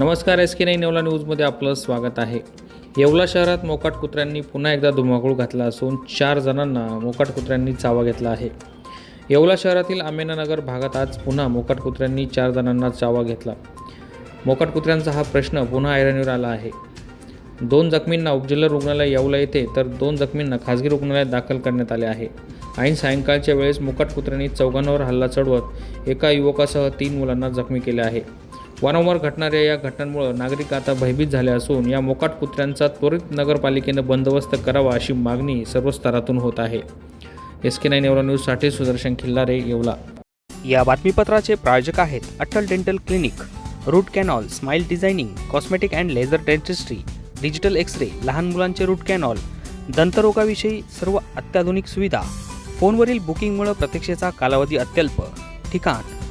नमस्कार S K nine Yeola न्यूजमध्ये आपलं स्वागत आहे. येवला शहरात मोकाट कुत्र्यांनी पुन्हा एकदा धुमाकूळ घातला असून चार जणांना मोकाट कुत्र्यांनी चावा घेतला आहे. येवला शहरातील आमेनानगर भागात आज पुन्हा मोकाट कुत्र्यांनी चार जणांना चावा घेतला. मोकाट कुत्र्यांचा हा प्रश्न पुन्हा ऐरणीवर आला आहे. दोन जखमींना उपजिल्हा रुग्णालय येवला येथे तर दोन जखमींना खाजगी रुग्णालयात दाखल करण्यात आले आहे. ऐन सायंकाळच्या वेळेस मोकाट कुत्र्यांनी चौघांवर हल्ला चढवत एका युवकासह तीन मुलांना जखमी केले आहे. वारंवार घटणाऱ्या या घटनांमुळे नागरिक आता भयभीत झाले असून या मोकाट कुत्र्यांचा त्वरित नगरपालिकेनं बंदोबस्त करावा अशी मागणी सर्व स्तरातून होत आहे. एस के नाईन एवढा न्यूजसाठी सुदर्शन खिल्लारे येवला. या बातमीपत्राचे प्रायोजक आहेत Atal dental clinic root canal smile designing cosmetic and laser dentistry digital X ray लहान मुलांचे रूट कॅनॉल दंतरोगाविषयी सर्व अत्याधुनिक सुविधा फोनवरील बुकिंगमुळे प्रतीक्षेचा कालावधी अत्यल्प ठिकाण